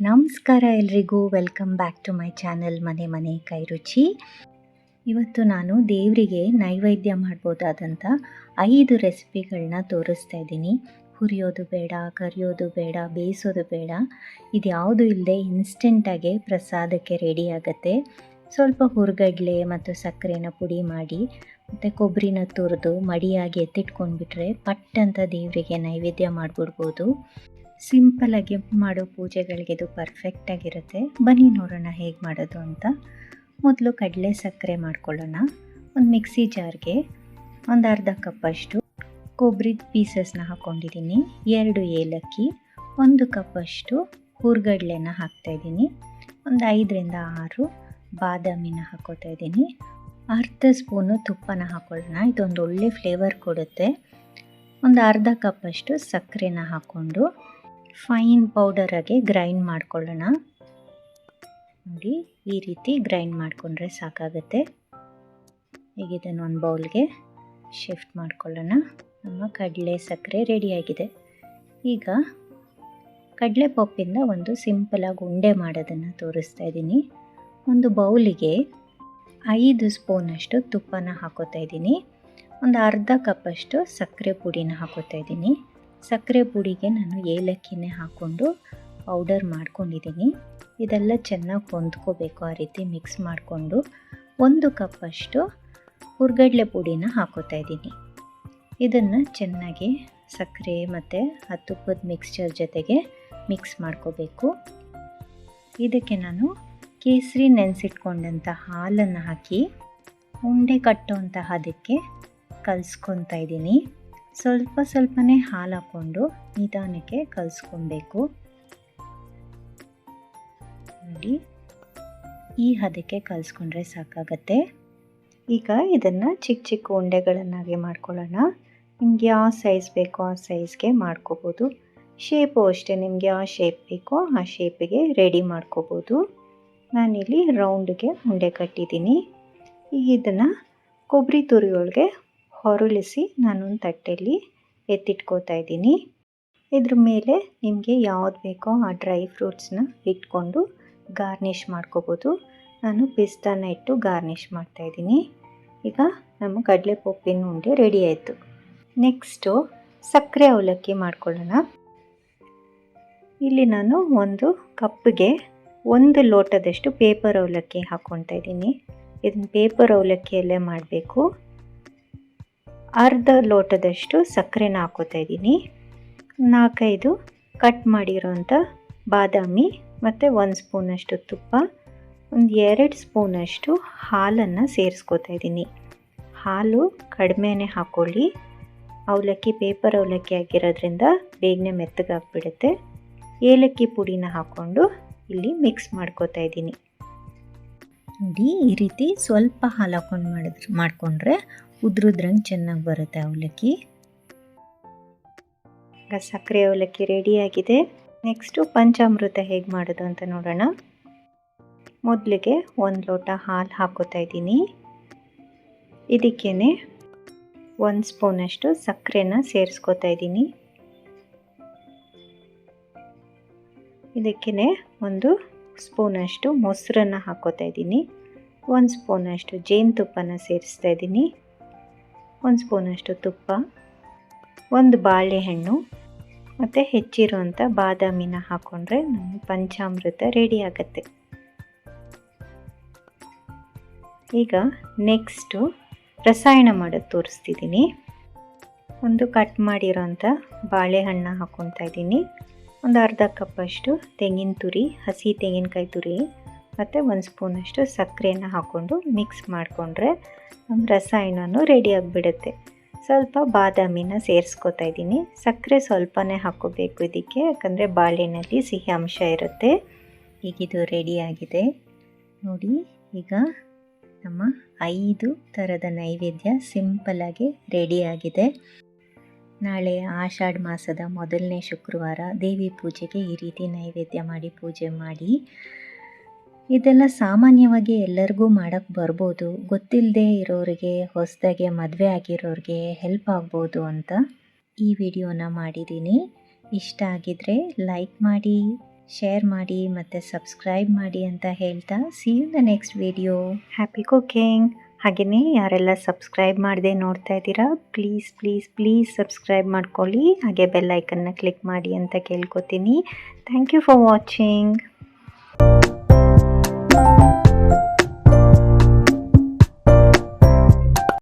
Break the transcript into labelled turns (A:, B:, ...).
A: ನಮಸ್ಕಾರ ಎಲ್ರಿಗೂ. Welcome back to my channel ಮನೆ ಮನೆ ಕೈರುಚಿ ಇವತ್ತು ನಾನು ದೇವರಿಗೆ ನೈವೇದ್ಯ ಮಾಡ್ಬೋದಾದಂಥ ಐದು ರೆಸಿಪಿಗಳನ್ನ ತೋರಿಸ್ತಾ ಇದ್ದೀನಿ. ಹುರಿಯೋದು ಬೇಡ, ಕರಿಯೋದು ಬೇಡ, ಬೇಯಿಸೋದು ಬೇಡ. ಇದು ಯಾವುದು ಇಲ್ಲದೆ ಇನ್ಸ್ಟೆಂಟಾಗೆ ಪ್ರಸಾದಕ್ಕೆ ರೆಡಿ ಆಗುತ್ತೆ. ಸ್ವಲ್ಪ ಹುರ್ಗಡ್ಲೆ ಮತ್ತು ಸಕ್ಕರೆನ ಪುಡಿ ಮಾಡಿ, ಮತ್ತು ಕೊಬ್ಬರಿನ ತುರಿದು ಮಡಿಯಾಗಿ ಎತ್ತಿಟ್ಕೊಂಡ್ಬಿಟ್ರೆ ಪಟ್ ಅಂತ ದೇವರಿಗೆ ನೈವೇದ್ಯ ಮಾಡಿಬಿಡ್ಬೋದು. ಸಿಂಪಲಾಗಿ ಮಾಡೋ ಪೂಜೆಗಳಿಗೆ ಇದು ಪರ್ಫೆಕ್ಟಾಗಿರುತ್ತೆ ಬನ್ನಿ ನೋಡೋಣ ಹೇಗೆ ಮಾಡೋದು ಅಂತ. ಮೊದಲು ಕಡಲೆ ಸಕ್ಕರೆ ಮಾಡ್ಕೊಳ್ಳೋಣ. ಒಂದು ಮಿಕ್ಸಿ ಜಾರ್ಗೆ ಒಂದು ಅರ್ಧ ಕಪ್ಪಷ್ಟು ಕೊಬ್ಬರಿ ಪೀಸಸ್ನ ಹಾಕ್ಕೊಂಡಿದ್ದೀನಿ ಎರಡು ಏಲಕ್ಕಿ, ಒಂದು ಕಪ್ಪಷ್ಟು ಹುರ್ಗಡ್ಲೆನ ಹಾಕ್ತಾಯಿದ್ದೀನಿ ಒಂದು ಐದರಿಂದ ಆರು ಬಾದಾಮಿನ ಹಾಕೋತಾ ಇದ್ದೀನಿ. ಅರ್ಧ ಸ್ಪೂನು ತುಪ್ಪನ ಹಾಕ್ಕೊಳ್ಳೋಣ ಇದೊಂದು ಒಳ್ಳೆ ಫ್ಲೇವರ್ ಕೊಡುತ್ತೆ. ಒಂದು ಅರ್ಧ ಕಪ್ಪಷ್ಟು ಸಕ್ಕರೆನ ಹಾಕ್ಕೊಂಡು ಫೈನ್ ಪೌಡರಾಗೆ ಗ್ರೈಂಡ್ ಮಾಡ್ಕೊಳ್ಳೋಣ. ನೋಡಿ, ಈ ರೀತಿ ಗ್ರೈಂಡ್ ಮಾಡಿಕೊಂಡ್ರೆ ಸಾಕಾಗುತ್ತೆ. ಈಗ ಇದನ್ನು ಒಂದು ಬೌಲ್ಗೆ ಶಿಫ್ಟ್ ಮಾಡ್ಕೊಳ್ಳೋಣ. ನಮ್ಮ ಕಡಲೆ ಸಕ್ಕರೆ ರೆಡಿಯಾಗಿದೆ ಈಗ ಕಡಲೆ ಪಪ್ಪಿಂದ ಒಂದು ಸಿಂಪಲಾಗಿ ಉಂಡೆ ಮಾಡೋದನ್ನು ತೋರಿಸ್ತಾ ಇದ್ದೀನಿ. ಒಂದು ಬೌಲಿಗೆ ಐದು ಸ್ಪೂನಷ್ಟು ತುಪ್ಪನ ಹಾಕೋತಾ ಇದ್ದೀನಿ. ಒಂದು ಅರ್ಧ ಕಪ್ಪಷ್ಟು ಸಕ್ಕರೆ ಪುಡಿನ ಹಾಕೋತಾ ಇದ್ದೀನಿ. ಸಕ್ಕರೆ ಪುಡಿಗೆ ನಾನು ಏಲಕ್ಕಿನೇ ಹಾಕ್ಕೊಂಡು ಪೌಡರ್ ಮಾಡ್ಕೊಂಡಿದ್ದೀನಿ. ಇದೆಲ್ಲ ಚೆನ್ನಾಗಿ ಹೊಂದ್ಕೋಬೇಕು ಆ ರೀತಿ ಮಿಕ್ಸ್ ಮಾಡಿಕೊಂಡು ಒಂದು ಕಪ್ಪಷ್ಟು ಹುರ್ಗಡ್ಲೆ ಪುಡಿನ ಹಾಕೋತಾ ಇದ್ದೀನಿ. ಇದನ್ನು ಚೆನ್ನಾಗಿ ಸಕ್ಕರೆ ಮತ್ತು ಆ ತುಪ್ಪದ ಮಿಕ್ಸ್ಚರ್ ಜೊತೆಗೆ ಮಿಕ್ಸ್ ಮಾಡ್ಕೋಬೇಕು. ಇದಕ್ಕೆ ನಾನು ಕೇಸರಿ ನೆನೆಸಿಟ್ಕೊಂಡಂಥ ಹಾಲನ್ನು ಹಾಕಿ ಉಂಡೆ ಕಟ್ಟುವಂತಹ ಅದಕ್ಕೆ ಕಲಿಸ್ಕೊತಾ ಇದ್ದೀನಿ. ಸ್ವಲ್ಪ ಸ್ವಲ್ಪನೇ ಹಾಲು ಹಾಕ್ಕೊಂಡು ನಿಧಾನಕ್ಕೆ ಕಲಿಸ್ಕೊಬೇಕು. ನೋಡಿ, ಈ ಹದಕ್ಕೆ ಕಲಿಸ್ಕೊಂಡ್ರೆ ಸಾಕಾಗತ್ತೆ. ಈಗ ಇದನ್ನು ಚಿಕ್ಕ ಚಿಕ್ಕ ಉಂಡೆಗಳನ್ನಾಗಿ ಮಾಡ್ಕೊಳ್ಳೋಣ. ನಿಮ್ಗೆ ಯಾವ ಸೈಜ್ ಬೇಕೋ, ಆ ಸೈಜ್ಗೆ ಮಾಡ್ಕೋಬೋದು. ಶೇಪು ಅಷ್ಟೇ, ನಿಮಗೆ ಯಾವ ಶೇಪ್ ಬೇಕೋ, ಆ ಶೇಪಿಗೆ ರೆಡಿ ಮಾಡ್ಕೋಬೋದು. ನಾನಿಲ್ಲಿ ರೌಂಡ್ಗೆ ಉಂಡೆ ಕಟ್ಟಿದ್ದೀನಿ. ಈಗ ಇದನ್ನು ಕೊಬ್ಬರಿ ತುರಿಯೊಳಗೆ ಹೊರಳಿಸಿ ನಾನೊಂದು ತಟ್ಟೆಯಲ್ಲಿ ಎತ್ತಿಟ್ಕೋತಾ ಇದ್ದೀನಿ. ಇದ್ರ ಮೇಲೆ ನಿಮಗೆ ಯಾವ್ದು ಬೇಕೋ ಆ ಡ್ರೈ ಫ್ರೂಟ್ಸ್ನ ಇಟ್ಕೊಂಡು ಗಾರ್ನಿಷ್ ಮಾಡ್ಕೋಬೋದು. ನಾನು ಪಿಸ್ತಾನ ಇಟ್ಟು ಗಾರ್ನಿಷ್ ಮಾಡ್ತಾಯಿದ್ದೀನಿ ಈಗ ನಮ್ಮ ಕಡಲೆ ಪೊಪ್ಪಿನ ಉಂಡೆ ರೆಡಿ ಆಯಿತು. ನೆಕ್ಸ್ಟು ಸಕ್ಕರೆ ಅವಲಕ್ಕಿ ಮಾಡ್ಕೊಳ್ಳೋಣ. ಇಲ್ಲಿ ನಾನು ಒಂದು ಕಪ್ಗೆ ಒಂದು ಲೋಟದಷ್ಟು ಪೇಪರ್ ಅವಲಕ್ಕಿ ಹಾಕ್ಕೊತಾ ಇದ್ದೀನಿ. ಇದನ್ನು ಪೇಪರ್ ಅವಲಕ್ಕಿಯಲ್ಲೇ ಮಾಡಬೇಕು. ಅರ್ಧ ಲೋಟದಷ್ಟು ಸಕ್ಕರೆನ ಹಾಕೋತಾ ಇದ್ದೀನಿ. ನಾಲ್ಕೈದು ಕಟ್ ಮಾಡಿರೋಂಥ ಬಾದಾಮಿ ಮತ್ತು ಒಂದು ಸ್ಪೂನಷ್ಟು ತುಪ್ಪ, ಒಂದು ಎರಡು ಸ್ಪೂನಷ್ಟು ಹಾಲನ್ನು ಸೇರಿಸ್ಕೋತಾ ಇದ್ದೀನಿ. ಹಾಲು ಕಡಿಮೆನೇ ಹಾಕ್ಕೊಳ್ಳಿ ಅವಲಕ್ಕಿ ಪೇಪರ್ ಅವಲಕ್ಕಿ ಆಗಿರೋದ್ರಿಂದ ಬೇಗನೆ ಮೆತ್ತಗಾಗ್ಬಿಡುತ್ತೆ. ಏಲಕ್ಕಿ ಪುಡಿನ ಹಾಕ್ಕೊಂಡು ಇಲ್ಲಿ ಮಿಕ್ಸ್ ಮಾಡ್ಕೋತಾ ಇದ್ದೀನಿ. ನೋಡಿ, ಈ ರೀತಿ ಸ್ವಲ್ಪ ಹಾಲು ಹಾಕ್ಕೊಂಡು ಮಾಡಿದ್ರೆ ಮಾಡಿಕೊಂಡ್ರೆ ಉದ್ರುದ್ರಂಗೆ ಚೆನ್ನಾಗಿ ಬರುತ್ತೆ ಅವಲಕ್ಕಿ. ಈಗ ಸಕ್ಕರೆ ಅವಲಕ್ಕಿ ರೆಡಿಯಾಗಿದೆ ನೆಕ್ಸ್ಟು ಪಂಚಾಮೃತ ಹೇಗೆ ಮಾಡೋದು ಅಂತ ನೋಡೋಣ. ಮೊದಲಿಗೆ ಒಂದು ಲೋಟ ಹಾಲು ಹಾಕೋತಾ ಇದ್ದೀನಿ. ಇದಕ್ಕೇ ಒಂದು ಸ್ಪೂನಷ್ಟು ಸಕ್ಕರೆನ ಸೇರಿಸ್ಕೋತಾ ಇದ್ದೀನಿ. ಇದಕ್ಕೇ ಒಂದು ಸ್ಪೂನಷ್ಟು ಮೊಸರನ್ನು ಹಾಕೋತಾ ಇದ್ದೀನಿ. ಒಂದು ಸ್ಪೂನಷ್ಟು ಜೇನುತುಪ್ಪನ ಸೇರಿಸ್ತಾ ಇದ್ದೀನಿ. ಒಂದು ಸ್ಪೂನಷ್ಟು ತುಪ್ಪ, ಒಂದು ಬಾಳೆಹಣ್ಣು ಮತ್ತು ಹೆಚ್ಚಿರುವಂಥ ಬಾದಾಮಿನ ಹಾಕ್ಕೊಂಡ್ರೆ ನಮ್ಮ ಪಂಚಾಮೃತ ರೆಡಿ ಆಗುತ್ತೆ. ಈಗ ನೆಕ್ಸ್ಟು ರಸಾಯನ ಮಾಡೋದು ತೋರಿಸ್ತಿದ್ದೀನಿ. ಒಂದು ಕಟ್ ಮಾಡಿರೋಂಥ ಬಾಳೆಹಣ್ಣು ಹಾಕ್ಕೊತಾ ಇದ್ದೀನಿ. ಒಂದು ಅರ್ಧ ಕಪ್ಪಷ್ಟು ತೆಂಗಿನ ತುರಿ, ಹಸಿ ತೆಂಗಿನಕಾಯಿ ತುರಿ ಮತ್ತು ಒಂದು ಸ್ಪೂನಷ್ಟು ಸಕ್ಕರೆನ ಹಾಕ್ಕೊಂಡು ಮಿಕ್ಸ್ ಮಾಡಿಕೊಂಡ್ರೆ ನಮ್ಮ ರಸಾಯನನೂ ರೆಡಿ ಆಗಿಬಿಡುತ್ತೆ. ಸ್ವಲ್ಪ ಬಾದಾಮಿನ ಸೇರಿಸ್ಕೊತಾ ಇದ್ದೀನಿ. ಸಕ್ಕರೆ ಸ್ವಲ್ಪನೇ ಹಾಕ್ಕೋಬೇಕು ಇದಕ್ಕೆ, ಯಾಕಂದರೆ ಬಾಳೆಹಣ್ಣಲ್ಲಿ ಸಿಹಿ ಅಂಶ ಇರುತ್ತೆ. ಈಗ ಇದು ರೆಡಿಯಾಗಿದೆ ನೋಡಿ, ಈಗ ನಮ್ಮ ಐದು ಥರದ ನೈವೇದ್ಯ ಸಿಂಪಲಾಗಿ ರೆಡಿಯಾಗಿದೆ ನಾಳೆ ಆಷಾಢ ಮಾಸದ ಮೊದಲನೇ ಶುಕ್ರವಾರ ದೇವಿ ಪೂಜೆಗೆ ಈ ರೀತಿ ನೈವೇದ್ಯ ಮಾಡಿ ಪೂಜೆ ಮಾಡಿ. ಇದೆಲ್ಲ ಸಾಮಾನ್ಯವಾಗಿ ಎಲ್ಲರಿಗೂ ಮಾಡೋಕ್ಕೆ ಬರ್ಬೋದು. ಗೊತ್ತಿಲ್ಲದೆ ಇರೋರಿಗೆ, ಹೊಸದಾಗಿ ಮದುವೆ ಆಗಿರೋರಿಗೆ ಹೆಲ್ಪ್ ಆಗ್ಬೋದು ಅಂತ ಈ ವಿಡಿಯೋನ ಮಾಡಿದ್ದೀನಿ ಇಷ್ಟ ಆಗಿದ್ರೆ ಲೈಕ್ ಮಾಡಿ ಶೇರ್ ಮಾಡಿ ಮತ್ತು ಸಬ್ಸ್ಕ್ರೈಬ್ ಮಾಡಿ ಅಂತ ಹೇಳ್ತಾ see you the next video happy cooking ಹಾಗೆಯೇ ಯಾರೆಲ್ಲ ಸಬ್ಸ್ಕ್ರೈಬ್ ಮಾಡದೆ ನೋಡ್ತಾ ಇದ್ದೀರಾ ಪ್ಲೀಸ್ ಪ್ಲೀಸ್ ಪ್ಲೀಸ್ ಸಬ್ಸ್ಕ್ರೈಬ್ ಮಾಡ್ಕೊಳ್ಳಿ. ಹಾಗೆ ಬೆಲ್ ಐಕನ್ನ ಕ್ಲಿಕ್ ಮಾಡಿ ಅಂತ ಕೇಳ್ಕೊತೀನಿ. Thank you for watching Thank you.